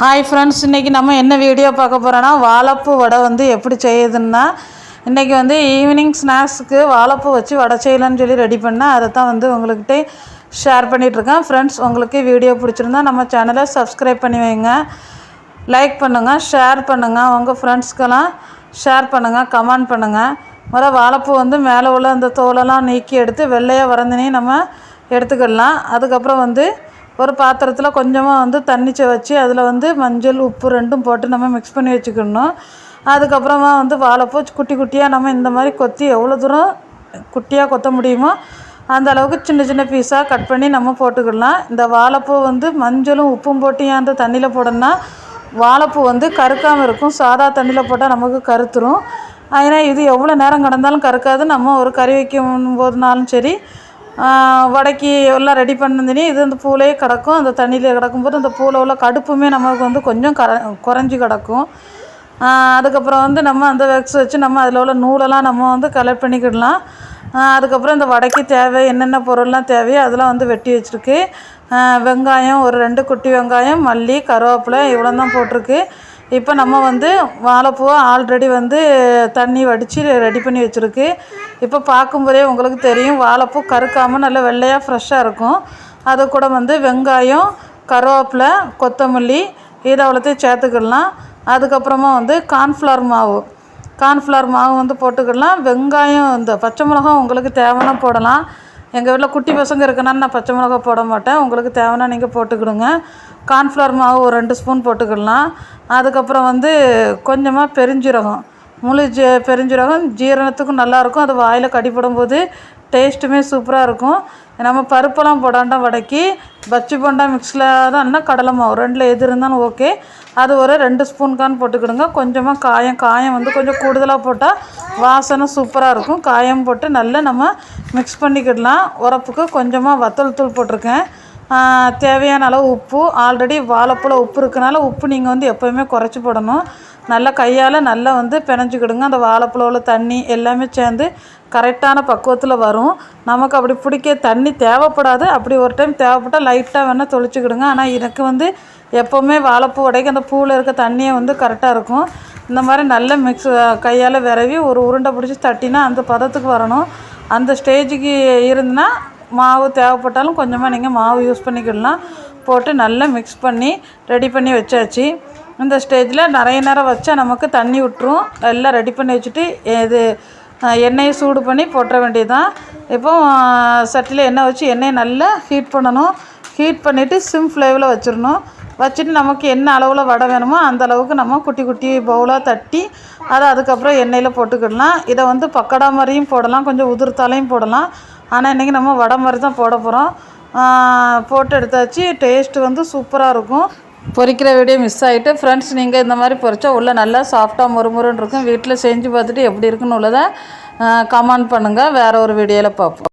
Hi friends இன்றைக்கி நம்ம என்ன வீடியோ பார்க்க போகிறோன்னா வாழைப்பூ வடை வந்து எப்படி செய்யுதுன்னா இன்றைக்கி வந்து ஈவினிங் ஸ்நாக்ஸுக்கு வாழைப்பூ வச்சு வடை செய்யலான்னு சொல்லி ரெடி பண்ணேன். அதை தான் வந்து உங்கள்கிட்ட ஷேர் பண்ணிகிட்ருக்கேன் ஃப்ரெண்ட்ஸ் உங்களுக்கு வீடியோ பிடிச்சிருந்தா நம்ம சேனலை சப்ஸ்கிரைப் பண்ணி வைங்க. லைக் பண்ணுங்கள் ஷேர் பண்ணுங்கள் உங்கள் ஃப்ரெண்ட்ஸ்க்கெல்லாம் ஷேர் பண்ணுங்கள் கமெண்ட் பண்ணுங்கள் முத வாழைப்பூ வந்து மேலே உள்ள அந்த தோலெல்லாம் நீக்கி எடுத்து வெள்ளையாக வரந்தினையும் நம்ம எடுத்துக்கிடலாம் அதுக்கப்புறம் வந்து ஒரு பாத்திரத்தில் கொஞ்சமாக வந்து தண்ணிச்சை வச்சு அதில் வந்து மஞ்சள் உப்பு ரெண்டும் போட்டு நம்ம மிக்ஸ் பண்ணி வச்சுக்கணும். அதுக்கப்புறமா வந்து வாழைப்பூ குட்டி குட்டியாக நம்ம இந்த மாதிரி கொத்தி எவ்வளோ தூரம் குட்டியாக கொத்த முடியுமோ அந்த அளவுக்கு சின்ன சின்ன பீஸாக கட் பண்ணி நம்ம போட்டுக்கிடலாம் இந்த வாழைப்பூ வந்து மஞ்சளும் உப்பும் போட்டு ஏன் அந்த தண்ணியில் போடணும்னா வாழைப்பூ வந்து கருக்காமல் இருக்கும். சாதா தண்ணியில் போட்டால் நமக்கு கருத்துரும். ஆனால் இது எவ்வளோ நேரம் கிடந்தாலும் கருக்காது. நம்ம ஒரு கறி வைக்கும் போதுனாலும் சரி வடைக்கு எல்லாம் ரெடி பண்ணதுனே இது அந்த பூலையே கிடக்கும். அந்த தண்ணியில் கிடக்கும்போது அந்த பூவில் உள்ள கடுப்புமே நமக்கு வந்து கொஞ்சம் கர குறைஞ்சி கிடக்கும். அதுக்கப்புறம் வந்து நம்ம அந்த வெக்ஸ் வச்சு நம்ம அதில் உள்ள நூலெல்லாம் நம்ம வந்து கலெக்ட் பண்ணிக்கிடலாம். அதுக்கப்புறம் இந்த வடைக்கு தேவை என்னென்ன பொருள்லாம் தேவையோ அதெல்லாம் வந்து வெட்டி வச்சுருக்கு. வெங்காயம் ஒரு ரெண்டு குட்டி வெங்காயம் மல்லி கருவேப்பிலை இவ்வளோ தான் போட்டிருக்கு. இப்போ நம்ம வந்து வாழைப்பூவை ஆல்ரெடி வந்து தண்ணி வடித்து ரெடி பண்ணி வச்சுருக்கு. இப்போ பார்க்கும்போதே உங்களுக்கு தெரியும் வாழைப்பூ கருக்காமல் நல்லா வெள்ளையாக ஃப்ரெஷ்ஷாக இருக்கும். அது கூட வந்து வெங்காயம் கருவேப்பிலை கொத்தமல்லி இதை அவ்வளோத்தையும் சேர்த்துக்கிடலாம் அதுக்கப்புறமா வந்து கார்ன்ஃப்ளவர் மாவு. கார்ன்ஃப்ளவர் மாவு வந்து போட்டுக்கிடலாம் வெங்காயம் இந்த பச்சை மிளகா உங்களுக்கு தேவைன்னா போடலாம். எங்கள் வீட்டில் குட்டி பசங்க இருக்கனால நான் பச்சை மிளகா போட மாட்டேன். உங்களுக்கு தேவைன்னா நீங்கள் போட்டுக்கிடுங்க. கார்ன்ஃப்ளவர் மாவு ஒரு ரெண்டு ஸ்பூன் போட்டுக்கிடலாம் அதுக்கப்புறம் வந்து கொஞ்சமாக பெருஞ்சீரகம். முழு ஜீ பெருஞ்சீரகம் ஜீரணத்துக்கும் நல்லாயிருக்கும் அது வாயில் கடிப்படும் போது டேஸ்ட்டுமே சூப்பராக இருக்கும். நம்ம பருப்பெல்லாம் போடாண்டா வடக்கி பச்சி போண்டா மிக்ஸில் தான் கடலை மாவு ரெண்டில் எது இருந்தாலும் ஓகே அது ஒரு ரெண்டு ஸ்பூன் கான் போட்டுக்கிடுங்க. கொஞ்சமாக காயம் காயம் வந்து கொஞ்சம் கூடுதலாக போட்டால் வாசனை சூப்பராக இருக்கும். காயம் போட்டு நல்லா நம்ம மிக்ஸ் பண்ணிக்கிடலாம். உரப்புக்கு கொஞ்சமாக வத்தல் தூள் போட்டிருக்கேன். தேவையான அளவு உப்பு. ஆல்ரெடி வாழைப்பழ உப்பு இருக்கனால உப்பு நீங்கள் வந்து எப்போயுமே குறைச்சி போடணும். நல்லா கையால் நல்லா வந்து பிணைஞ்சிக்கிடுங்க. அந்த வாழைப்பழவில் தண்ணி எல்லாமே சேர்ந்து கரெக்டான பக்குவத்தில் வரும். நமக்கு அப்படி பிடிக்க தண்ணி தேவைப்படாது. அப்படி ஒரு டைம் தேவைப்பட்டால் லைட்டாக வேணால் தொளிச்சிக்கிடுங்க. ஆனால் எனக்கு வந்து எப்போவுமே வாழைப்பூ உடைக்க அந்த பூவில் இருக்க தண்ணியை வந்து கரெக்டாக இருக்கும். இந்த மாதிரி நல்ல மிக்ஸ் கையால் விரவி ஒரு உருண்டை பிடிச்சி தட்டினா அந்த பதத்துக்கு வரணும். அந்த ஸ்டேஜுக்கு இருந்துன்னா மாவு தேவைப்பட்டாலும் கொஞ்சமாக நீங்கள் மாவு யூஸ் பண்ணிக்கிடலாம். போட்டு நல்லா மிக்ஸ் பண்ணி ரெடி பண்ணி வச்சாச்சு. இந்த ஸ்டேஜில் நிறைய நேரம் வச்சா நமக்கு தண்ணி விட்டுரும் எல்லாம் ரெடி பண்ணி வச்சுட்டு இது எண்ணெயை சூடு பண்ணி போட்டுற வேண்டியதுதான். இப்போ சட்டியில் எண்ணெய் வச்சு எண்ணெயை நல்லா ஹீட் பண்ணணும். ஹீட் பண்ணிவிட்டு சிம் ஃப்ளேவில் வச்சிடணும். வச்சுட்டு நமக்கு என்ன அளவில் வடை வேணுமோ அந்த அளவுக்கு நம்ம குட்டி குட்டி பவுலாக தட்டி அதை அதுக்கப்புறம் எண்ணெயில் போட்டுக்கிடலாம். இதை வந்து பக்கடா மாதிரியும் போடலாம். கொஞ்சம் உதிர்த்தாலையும் போடலாம். ஆனால் இன்றைக்கி நம்ம வடை மாதிரி தான் போட போகிறோம் போட்டு எடுத்தாச்சு. டேஸ்ட்டு வந்து சூப்பராக இருக்கும். பொறிக்கிற வீடியோ மிஸ் ஆகிட்டு ஃப்ரெண்ட்ஸ் நீங்கள் இந்த மாதிரி பொரிச்சா உள்ளே நல்லா சாஃப்டாக முறுமுறுன்னு இருக்கும். வீட்டில் செஞ்சு பார்த்துட்டு எப்படி இருக்குன்னு உள்ளதை கமெண்ட் பண்ணுங்கள் வேறு ஒரு வீடியோவில் பார்ப்போம்.